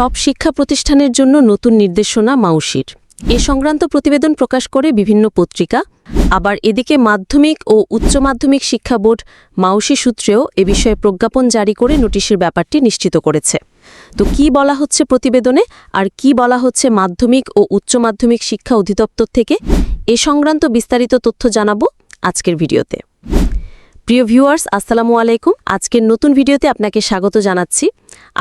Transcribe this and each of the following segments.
সব শিক্ষা প্রতিষ্ঠানের জন্য নতুন নির্দেশনা মাউসির। এ সংক্রান্ত প্রতিবেদন প্রকাশ করে বিভিন্ন পত্রিকা। আবার এদিকে মাধ্যমিক ও উচ্চ মাধ্যমিক শিক্ষা বোর্ড মাউসি সূত্রেও এ বিষয়ে প্রজ্ঞাপন জারি করে নোটিশের ব্যাপারটি নিশ্চিত করেছে। তো কি বলা হচ্ছে প্রতিবেদনে? আর কি বলা হচ্ছে মাধ্যমিক ও উচ্চ মাধ্যমিক শিক্ষা অধিদপ্তর থেকে? এ সংক্রান্ত বিস্তারিত তথ্য জানাব আজকের ভিডিওতে। প্রিয় ভিউয়ার্স, আসসালামু আলাইকুম। আজকের নতুন ভিডিওতে আপনাকে স্বাগত জানাচ্ছি।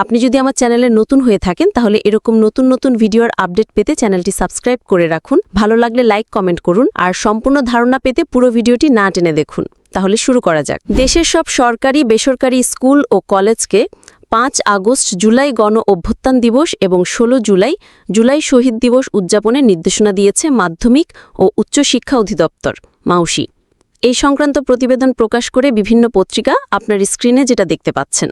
আপনি যদি আমার চ্যানেলে নতুন হয়ে থাকেন, তাহলে এরকম নতুন নতুন ভিডিওর আপডেট পেতে চ্যানেলটি সাবস্ক্রাইব করে রাখুন। ভালো লাগলে লাইক, কমেন্ট করুন আর সম্পূর্ণ ধারণা পেতে পুরো ভিডিওটি না টেনে দেখুন। তাহলে শুরু করা যাক। দেশের সব সরকারি, বেসরকারি স্কুল ও কলেজকে পাঁচ আগস্ট জুলাই গণ অভ্যুত্থান দিবস এবং ১৬ জুলাই জুলাই শহীদ দিবস উদযাপনের নির্দেশনা দিয়েছে মাধ্যমিক ও উচ্চশিক্ষা অধিদপ্তর। মাউসি এই সংক্রান্ত প্রতিবেদন প্রকাশ করে বিভিন্ন পত্রিকা আপনার স্ক্রিনে যেটা দেখতে পাচ্ছেন।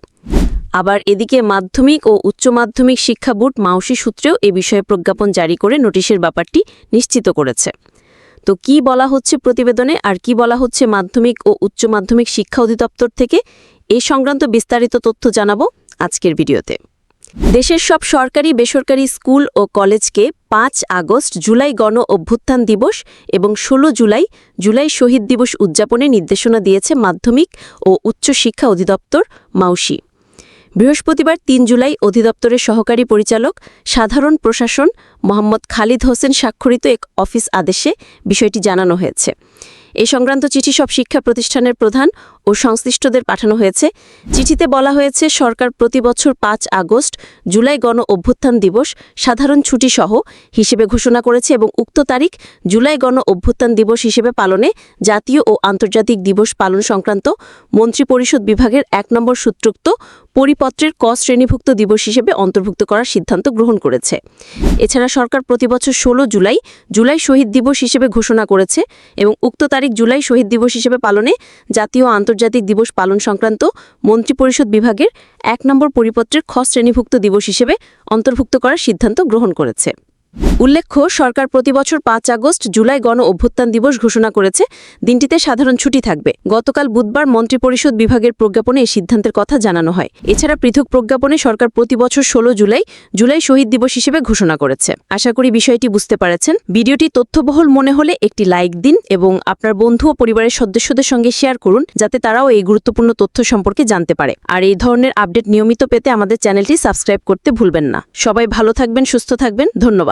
আবার এদিকে মাধ্যমিক ও উচ্চ মাধ্যমিক শিক্ষা বোর্ড মাউসি সূত্রেও এ বিষয়ে প্রজ্ঞাপন জারি করে নোটিশের ব্যাপারটি নিশ্চিত করেছে। তো কি বলা হচ্ছে প্রতিবেদনে আর কি বলা হচ্ছে মাধ্যমিক ও উচ্চ মাধ্যমিক শিক্ষা অধিদপ্তর থেকে এই সংক্রান্ত বিস্তারিত তথ্য জানাব আজকের ভিডিওতে। দেশের সব সরকারি বেসরকারি স্কুল ও কলেজকে পাঁচ আগস্ট জুলাই গণ অভ্যুত্থান দিবস এবং ১৬ জুলাই জুলাই শহীদ দিবস উদযাপনের নির্দেশনা দিয়েছে মাধ্যমিক ও উচ্চ শিক্ষা অধিদপ্তর মাউসি। বৃহস্পতিবার তিন জুলাই অধিদপ্তরের সহকারী পরিচালক, সাধারণ প্রশাসন মোহাম্মদ খালিদ হোসেন স্বাক্ষরিত এক অফিস আদেশে বিষয়টি জানানো হয়েছে। এ সংক্রান্ত চিঠি সব শিক্ষা প্রতিষ্ঠানের প্রধান ও সংশ্লিষ্টদের পাঠানো হয়েছে। চিঠিতে বলা হয়েছে, সরকার প্রতি বছর পাঁচ আগস্ট, জুলাই গণ অভ্যুত্থান দিবস, সাধারণ ছুটি সহ হিসেবে ঘোষণা করেছে এবং উক্ত তারিখ জুলাই গণ অভ্যুত্থান দিবস হিসেবে পালনে জাতীয় ও আন্তর্জাতিক দিবস পালন সংক্রান্ত মন্ত্রিপরিষদ বিভাগের এক নম্বর সূত্রোক্ত পরিপত্রের ক শ্রেণীভুক্ত দিবস হিসেবে অন্তর্ভুক্ত করার সিদ্ধান্ত গ্রহণ করেছে। এছাড়া সরকার প্রতিবছর ১৬ জুলাই জুলাই শহীদ দিবস হিসেবে ঘোষণা করেছে এবং উক্ত তারিখ জুলাই শহীদ দিবস হিসেবে পালনে জাতীয় আন্তর্জাতিক দিবস পালন সংক্রান্ত মন্ত্রিপরিষদ বিভাগের এক নম্বর পরিপত্রের খ শ্রেণীভুক্ত দিবস হিসেবে অন্তর্ভুক্ত করার সিদ্ধান্ত গ্রহণ করেছে। উল্লেখ্য, সরকার প্রতিবছর পাঁচ আগস্ট জুলাই গণ অভ্যুত্থান দিবস ঘোষণা করেছে। দিনটিতে সাধারণ ছুটি থাকবে। গতকাল বুধবার মন্ত্রিপরিষদ বিভাগের প্রজ্ঞাপনে এই সিদ্ধান্তের কথা জানানো হয়। এছাড়া পৃথক প্রজ্ঞাপনে সরকার প্রতি বছর ১৬ জুলাই জুলাই শহীদ দিবস হিসেবে ঘোষণা করেছে। আশা করি বিষয়টি বুঝতে পারছেন। ভিডিওটি তথ্যবহুল মনে হলে একটি লাইক দিন এবং আপনার বন্ধু ও পরিবারের সদস্যদের সঙ্গে শেয়ার করুন, যাতে তারাও এই গুরুত্বপূর্ণ তথ্য সম্পর্কে জানতে পারে। আর এই ধরনের আপডেট নিয়মিত পেতে আমাদের চ্যানেলটি সাবস্ক্রাইব করতে ভুলবেন না। সবাই ভালো থাকবেন, সুস্থ থাকবেন। ধন্যবাদ।